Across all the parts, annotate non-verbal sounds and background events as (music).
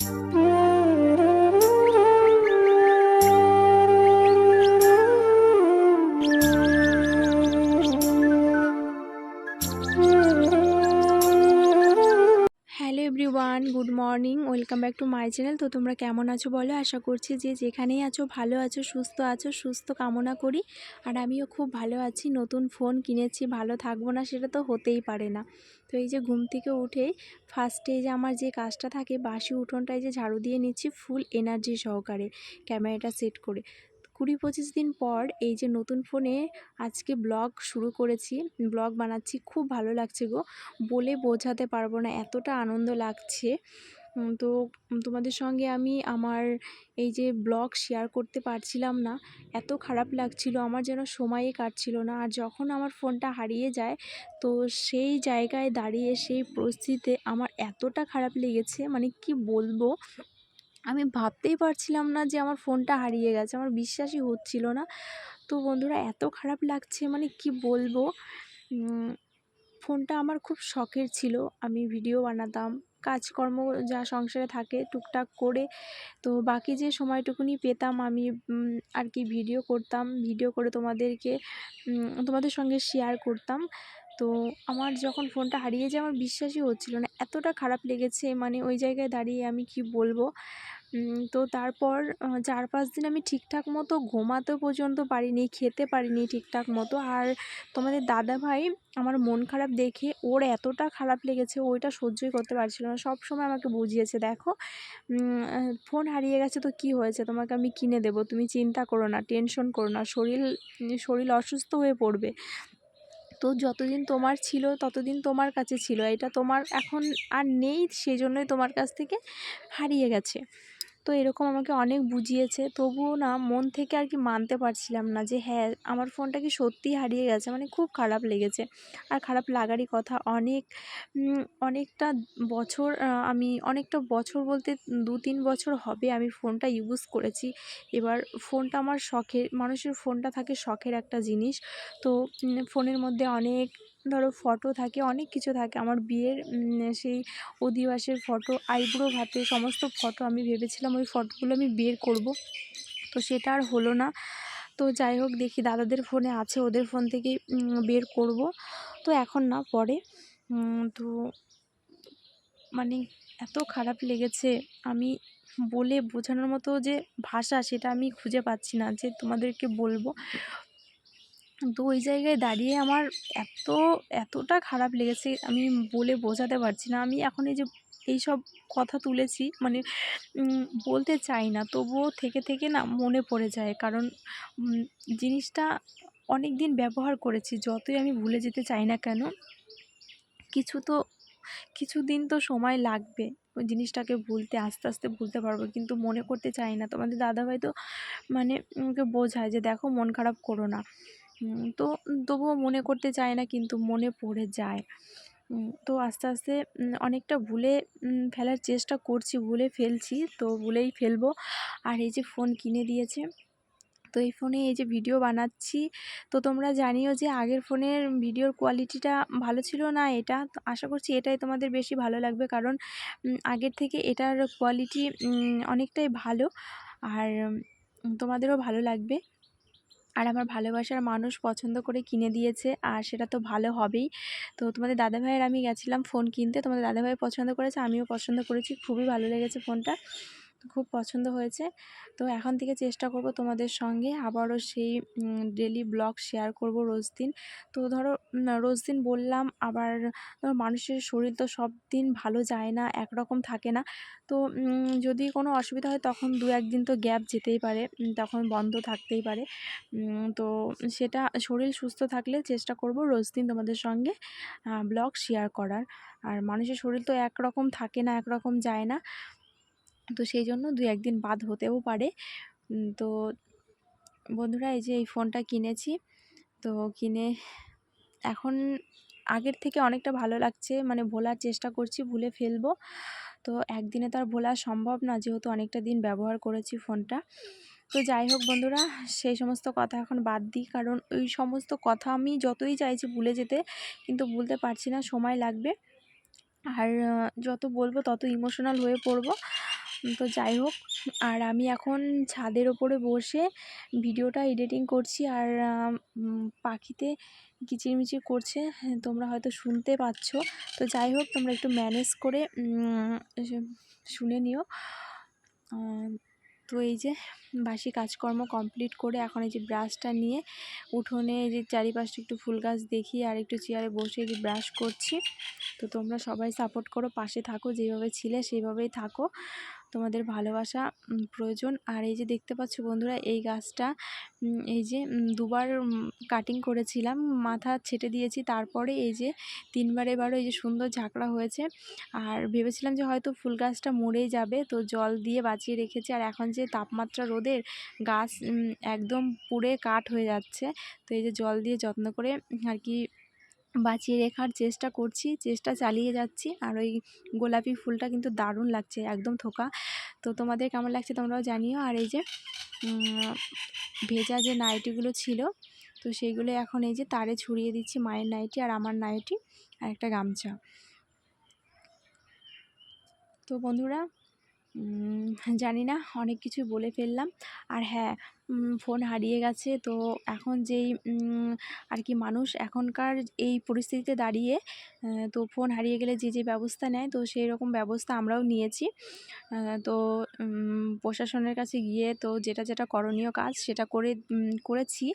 Mm-hmm. Welcome back to my channel তো তোমরা কেমন আছো বলো? আশা করছি যে যেখানেই আছো, ভালো আছো, সুস্থ আছো, সুস্থ কামনা করি। আর আমিও খুব ভালো আছি। নতুন ফোন কিনেছি, ভালো থাকব না সেটা তো হতেই পারে না। তো এই যে ঘুম থেকে উঠে ফার্স্টে যে আমার যে কাজটা থাকে, বাসি উঠোনটায় যে ঝাড়ু দিয়ে নিচ্ছি ফুল এনার্জি সহকারে ক্যামেরাটা সেট করে। কুড়ি পঁচিশ দিন পর এই যে নতুন ফোনে আজকে ব্লগ শুরু করেছি। ব্লগ বানাচ্ছি, খুব ভালো লাগছে গো। বলে বোঝাতে পারব না, এতটা আনন্দ লাগছে। তো তোমাদের সঙ্গে আমি আমার এই যে ব্লগ শেয়ার করতে পারছিলাম না। এত খারাপ লাগছিল, আমার যেন সময়ই কাটছিল না। আর যখন আমার ফোনটা হারিয়ে যায়, তো সেই জায়গায় দাঁড়িয়ে, সেই পরিস্থিতিতে আমার এতটা খারাপ লেগেছে মানে কি বলব? আমি ভাবতেই পারছিলাম না যে আমার ফোনটা হারিয়ে গেছে, আমার বিশ্বাসই হচ্ছিল না। তো বন্ধুরা, এত খারাপ লাগছে মানে কি বলব? ফোনটা আমার খুব শখের ছিল, আমি ভিডিও বানাতাম কাজকর্ম যা সংসারে থাকে টুকটাক করে। তো বাকি যে সময়টুকুনি পেতাম আমি আর কি ভিডিও করতাম। ভিডিও করে তোমাদেরকে তোমাদের সঙ্গে শেয়ার করতাম। তো আমার যখন ফোনটা হারিয়ে যায়, আমার বিশ্বাসই হচ্ছিল না। এতটা খারাপ লেগেছে মানে ওই জায়গায় দাঁড়িয়ে আমি কি বলব? তো তারপর চার পাঁচ দিন আমি ঠিকঠাক মতো ঘুমাতে পর্যন্ত পারিনি, খেতে পারিনি ঠিকঠাক মতো। আর তোমাদের দাদা ভাই আমার মন খারাপ দেখে ওর এতটা খারাপ লেগেছে, ওইটা সহ্যই করতে পারছিল না। সব সময় আমাকে বুঝিয়েছে, দেখো ফোন হারিয়ে গেছে তো কি হয়েছে? তোমাকে আমি কিনে দেবো। তুমি চিন্তা করো না, টেনশন করো না। শরীর শরীর অসুস্থ হয়ে পড়বে। তো যতদিন তোমার ছিল, ততদিন তোমার কাছে ছিল। এটা তোমার এখন আর নেই সেই জন্যই তোমার কাছ থেকে হারিয়ে গেছে। তো এরকম আমাকে অনেক বুঝিয়েছে। তবুও না মন থেকে আর কি মানতে পারছিলাম না যে হ্যাঁ আমার ফোনটা কি সত্যিই হারিয়ে গেছে? মানে খুব খারাপ লেগেছে। আর খারাপ লাগারই কথা, অনেক অনেকটা বছর আমি অনেকটা বছর বলতে দু তিন বছর হবে আমি ফোনটা ইউজ করেছি। এবার ফোনটা আমার শখের, মানুষের ফোনটা থাকে শখের একটা জিনিস। তো ফোনের মধ্যে অনেক ধরো ফটো থাকে অনেক কিছু থাকে। আমার বিয়ের সেই অধিবাসের ফটো আইব্রো ভাতে সমস্ত ফটো আমি ভেবেছিলাম ওই ফটোগুলো আমি বের করব। তো সেটা আর হলো না। তো যাই হোক দেখি দাদাদের ফোনে আছে ওদের ফোন উম, বের করব। তো এখন না পরে। তো মানে এত খারাপ লেগেছে আমি বলে বোঝানোর মতো যে ভাষা সেটা আমি খুঁজে পাচ্ছি না যে তোমাদেরকে বলব। তো ওই জায়গায় দাঁড়িয়ে আমার এত, এতটা খারাপ লেগেছে আমি বলে বোঝাতে পারছি না। আমি এখন এই যে এই সব কথা তুলেছি মানে বলতে চাই না, তবুও থেকে থেকে না মনে পড়ে যায়। কারণ জিনিসটা অনেক দিন ব্যবহার করেছি, যতই আমি ভুলে যেতে চাই না কেন, কিছু তো কিছু দিন তো সময় লাগবে ওই জিনিসটাকে ভুলতে, আস্তে আস্তে ভুলতে পারব। কিন্তু মনে করতে চাই না। তোমাদের দাদাভাই তো মানে ওকে বোঝায় যে, দেখো, মন খারাপ করো না। তো তবুও মনে করতে চায় না কিন্তু মনে পড়ে যায়। তো আস্তে আস্তে অনেকটা ভুলে ফেলার চেষ্টা করছি, ভুলে ফেলছি, তো ভুলেই ফেলব। আর এই যে ফোন কিনে দিয়েছে, তো এই ফোনে এই যে ভিডিও বানাচ্ছি, তো তোমরা জানিও যে আগের ফোনের ভিডিওর কোয়ালিটিটা ভালো ছিল না এটা, তো আশা করছি এটাই তোমাদের বেশি ভালো লাগবে, কারণ আগের থেকে এটার কোয়ালিটি অনেকটাই ভালো, আর তোমাদেরও ভালো লাগবে। আর আমার ভালোবাসার মানুষ পছন্দ করে কিনে দিয়েছে, আর সেটা তো ভালো হবেই। তো তোমাদের দাদাভাইয়ের আমি গেছিলাম ফোন কিনতে, তোমাদের দাদাভাই পছন্দ করেছে, আমিও পছন্দ করেছি, খুবই ভালো লেগেছে ফোনটা। খুব পছন্দ হয়েছে। তো এখন থেকে চেষ্টা করব তোমাদের সঙ্গে আবারও সেই ডেলি ব্লগ শেয়ার করব রোজ দিন। তো ধরো রোজ দিন বললাম, আবার মানুষের শরীর তো সব দিন ভালো যায় না, একরকম থাকে না। তো যদি কোনো অসুবিধা হয় তখন দু একদিন তো গ্যাপ যেতেই পারে তখন বন্ধ থাকতেই পারে। তো সেটা, শরীর সুস্থ থাকলে চেষ্টা করব রোজ দিন তোমাদের সঙ্গে ব্লগ শেয়ার করার। আর মানুষের শরীর তো একরকম থাকে না, একরকম যায় না। তো সেই জন্য দু একদিন বাদ হতেও পারে। তো বন্ধুরা, এই যে এই ফোনটা কিনেছি, তো কিনে এখন আগের থেকে অনেকটা ভালো লাগছে। মানে ভোলার চেষ্টা করছি, ভুলে ফেলব। তো একদিনে তো আর ভোলা সম্ভব না, যেহেতু অনেকটা দিন ব্যবহার করেছি ফোনটা। তো যাই হোক বন্ধুরা, সেই সমস্ত কথা এখন বাদ দিই, কারণ ওই সমস্ত কথা আমি যতই চাইছি ভুলে যেতে, কিন্তু ভুলতে পারছি না, সময় লাগবে। আর যত বলব তত ইমোশনাল হয়ে পড়ব। তো যাই হোক আর আমি এখন ছাদের ওপরে বসে ভিডিওটা এডিটিং করছি আর পাখিতে কিচিরমিচির করছে হ্যাঁ, তোমরা হয়তো শুনতে পাচ্ছ। তো যাই হোক তোমরা একটু ম্যানেজ করে শুনে নিও। তো এই যে বাসি কাজকর্ম কমপ্লিট করে এখন এই যে ব্রাশটা নিয়ে উঠোনে এই যে চারিপাশটা একটু ফুল গাছ দেখি আর একটু চেয়ারে বসে এই যে ব্রাশ করছি। তো তোমরা সবাই সাপোর্ট করো পাশে থাকো যেভাবে ছিলে সেইভাবেই থাকো। তোমাদের ভালোবাসা প্রয়োজন। আর এই যে দেখতে পাচ্ছ বন্ধুরা, এই গাছটা এই যে দুবার কাটিং করেছিলাম, মাথা ছেটে দিয়েছি, তারপরে এই যে তিনবার এবারও এই যে সুন্দর ঝাঁকড়া হয়েছে। আর ভেবেছিলাম যে হয়তো ফুল গাছটা মরেই যাবে, তো জল দিয়ে বাঁচিয়ে রেখেছি। আর এখন যে তাপমাত্রা রোদের, গাছ একদম পুড়ে কাঠ হয়ে যাচ্ছে, তো এই যে জল দিয়ে যত্ন করে আর কি বাঁচিয়ে রেখার চেষ্টা করছি, চেষ্টা চালিয়ে যাচ্ছি। আর ওই গোলাপি ফুলটা কিন্তু দারুণ লাগছে, একদম থোকা। তো তোমাদের কেমন লাগছে তোমরাও জানিও। আর এই যে ভেজা যে নাইটিগুলো ছিল, তো সেইগুলো এখন এই যে তারে ছড়িয়ে দিচ্ছি মায়ের নাইটি আর আমার নাইটি আর একটা গামছা। তো বন্ধুরা জানি না, অনেক কিছু বলে ফেললাম। আর হ্যাঁ ফোন হারিয়ে গেছে। তো এখন যেই আর কি মানুষ এখনকার এই পরিস্থিতিতে দাঁড়িয়ে তো ফোন হারিয়ে গেলে যে যে ব্যবস্থা নেয়, তো সেই রকম ব্যবস্থা আমরাও নিয়েছি। তো প্রশাসনের কাছে গিয়ে তো যেটা যেটা করণীয় কাজ সেটা করে করেছি।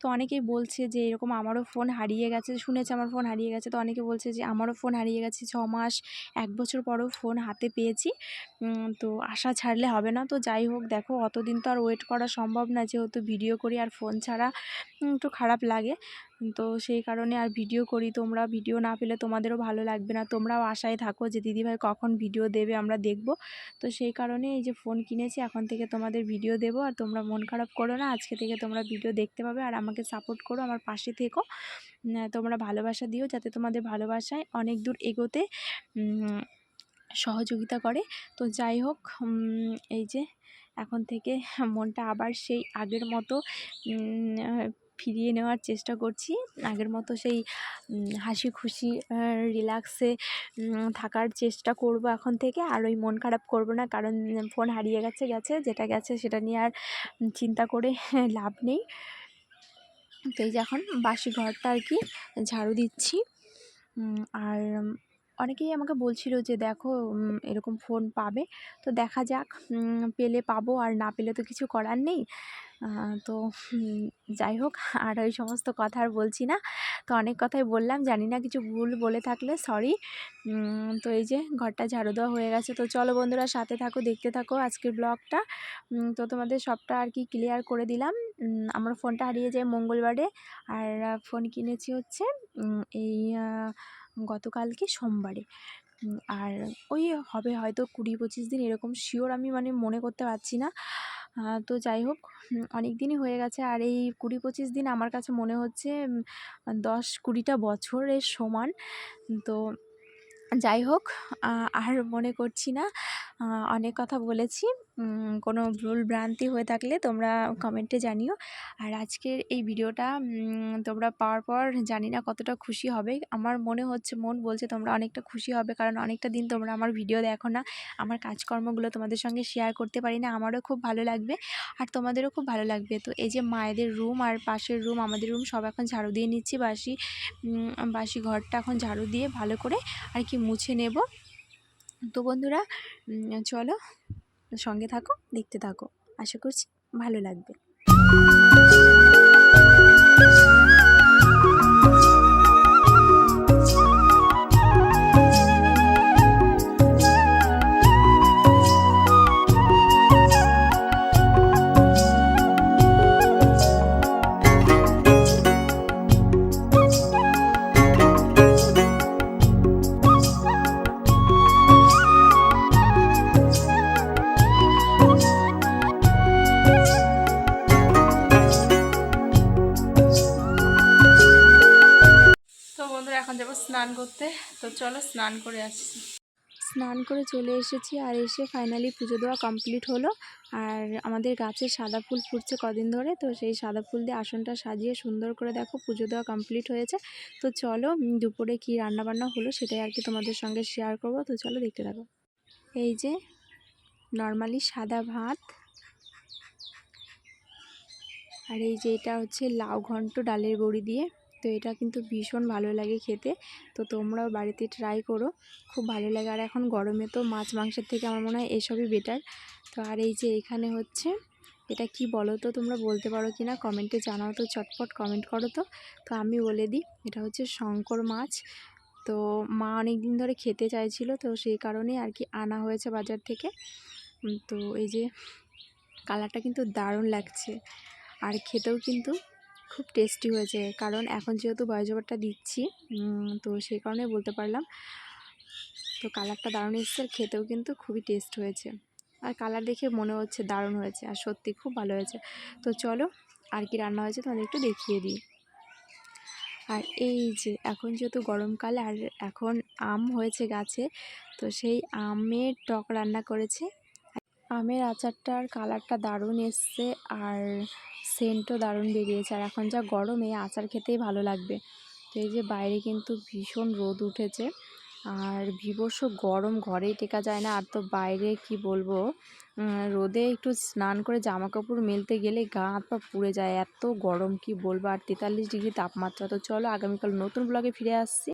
তো অনেকেই বলছে যে, এরকম আমারও ফোন হারিয়ে গেছে, শুনেছে আমার ফোন হারিয়ে গেছে। তো অনেকে বলছে যে, আমারও ফোন হারিয়ে গেছে, ছ মাস, এক বছর পরেও ফোন হাতে পেয়েছি। তো আশা ছাড়লে হবে না। তো যাই হোক, দেখো, অতদিন তো আর ওয়েট করা সম্ভব না যেহেতু ভিডিও করি আর ফোন ছাড়া একটু খারাপ লাগে। তো সেই কারণে আর ভিডিও করি। তোমরা ভিডিও না পেলে তোমাদেরও ভালো লাগবে না। তোমরাও আশায় থাকো যে দিদিভাই কখন ভিডিও দেবে, আমরা দেখব। তো সেই কারণে এই যে ফোন কিনেছি, এখন থেকে তোমাদের ভিডিও দেবো। আর তোমরা মন খারাপ করো না, আজকে থেকে তোমরা ভিডিও দেখতে পাবে। আর আমাকে সাপোর্ট করো, আমার পাশে থেকো। তোমরা ভালোবাসা দিও যাতে তোমাদের ভালোবাসায় অনেক দূর এগোতে সহযোগিতা করে। তো যাই হোক এই যে এখন থেকে মনটা আবার সেই আগের মতো ফিরিয়ে নেওয়ার চেষ্টা করছি। আগের মতো সেই হাসি খুশি রিল্যাক্সে থাকার চেষ্টা করব এখন থেকে। আর ওই মন খারাপ করব না, কারণ ফোন হারিয়ে গেছে গেছে, যেটা গেছে সেটা নিয়ে আর চিন্তা করে (laughs) লাভ নেই। তো এই যে এখন বাসি ঘরটা আর কি ঝাড়ু দিচ্ছি। আর অনেকেই আমাকে বলছিল যে, দেখো এরকম ফোন পাবে, তো দেখা যাক পেলে পাবো আর না পেলে তো কিছু করার নেই। তো যাই হোক, আর ওই সমস্ত কথা আর বলছি না। তো অনেক কথাই বললাম, জানি না কিছু ভুল বলে থাকলে সরি তো এই যে, ঘরটা ঝাড়ু দেওয়া হয়ে গেছে, তো চলো বন্ধুরা সাথে থাকো, দেখতে থাকো আজকের ব্লগটা তো তোমাদের সবটা আর কি ক্লিয়ার করে দিলাম। আমার ফোনটা হারিয়ে যায় মঙ্গলবারে, আর ফোন কিনেছি হচ্ছে এই গতকালকে সোমবারে। আর ওই হবে হয়তো কুড়ি পঁচিশ দিন এরকম শিওর আমি মানে মনে করতে পারছি না। তো যাই হোক অনেক দিনই হয়ে গেছে আর এই কুড়ি পঁচিশ দিন আমার কাছে মনে হচ্ছে দশ কুড়িটা বছরের সমান। তো যাই হোক আর মনে করছি না। অনেক কথা বলেছি। কোনো ভুল ভ্রান্তি হয়ে থাকলে তোমরা কমেন্টে জানিও। আর আজকের এই ভিডিওটা তোমরা পাওয়ার পর জানি না কতটা খুশি হবে। আমার মনে হচ্ছে, মন বলছে তোমরা অনেকটা খুশি হবে, কারণ অনেকটা দিন তোমরা আমার ভিডিও দেখো না। আমার কাজকর্মগুলো তোমাদের সঙ্গে শেয়ার করতে পারি না, আমারও খুব ভালো লাগবে আর তোমাদেরও খুব ভালো লাগবে। তো এই যে মায়েদের রুম আর পাশের রুম আমাদের রুম সব এখন ঝাড়ু দিয়ে নিচ্ছি, বাসি বাসি ঘরটা এখন ঝাড়ু দিয়ে ভালো করে আর কি মুছে নেব। তো বন্ধুরা চলো সঙ্গে থাকো দেখতে থাকো। আশা করছি ভালো লাগবে। এখন যাব স্নান করতে। তো চলো স্নান করে আসছি স্নান করে চলে এসেছি আর এসে ফাইনালি পুজো দেওয়া কমপ্লিট হলো। আর আমাদের গাছে সাদা ফুল ফুটছে কদিন ধরে, তো সেই সাদা ফুল দিয়ে আসনটা সাজিয়ে সুন্দর করে দেখো পুজো দেওয়া কমপ্লিট হয়েছে। তো চলো, দুপুরে কি রান্না বান্না হলো সেটাই আর কি তোমাদের সঙ্গে শেয়ার করব। তো চলো দেখতে থাকো। এই যে নর্মালি সাদা ভাত। আর এই যে এটা হচ্ছে লাউ ঘন্ট ডালের বড়ি দিয়ে। তো এটা কিন্তু ভীষণ ভালো লাগে খেতে। তো তোমরাও বাড়িতে ট্রাই করো, খুব ভালো লাগে। আর এখন গরমে তো মাছ মাংসের থেকে আমার মনে হয় এসবই বেটার তো আর এই যে এখানে হচ্ছে, এটা কি বলো তো তোমরা বলতে পারো কি না? কমেন্টে জানাও তো, চটপট কমেন্ট করো তো। তো আমি বলে দিই, এটা হচ্ছে শঙ্কর মাছ। তো মা অনেক দিন ধরে খেতে চাইছিল, তো সেই কারণেই আর কি আনা হয়েছে বাজার থেকে। তো এই যে কালারটা কিন্তু দারুণ লাগছে। আর খেতেও কিন্তু খুব টেস্টি হয়েছে। কারণ এখন যেহেতু ওভারটা দিচ্ছি তো সেই কারণে বলতে পারলাম। তো কালারটা দারুণ এসেছে আর খেতেও কিন্তু খুবই টেস্ট হয়েছে। আর কালার দেখে মনে হচ্ছে দারুণ হয়েছে আর সত্যি খুব ভালো হয়েছে। তো চলো, আর কি রান্না হয়েছে তোমাদের একটু দেখিয়ে দিই। আর এই যে এখন যেহেতু গরমকাল আর এখন আম হয়েছে গাছে, তো সেই আমের টক রান্না করেছে। আমের আচারটার কালারটা দারুণ এসছে আর সেন্টও দারুণ বেরিয়েছে। আর এখন যা গরমে আচার খেতেই ভালো লাগবে। তো এই যে বাইরে কিন্তু ভীষণ রোদ উঠেছে। আর বিভৎস গরম ঘরেই টেকা যায় না। আর তো বাইরে কি বলব? রোদে একটু স্নান করে জামা কাপড় মেলতে গেলে গা হাত পা পুড়ে যায়। এত গরম, কি বলব? আর তেতাল্লিশ ডিগ্রি তাপমাত্রা। তো চলো আগামীকাল নতুন ব্লগে ফিরে আসছি।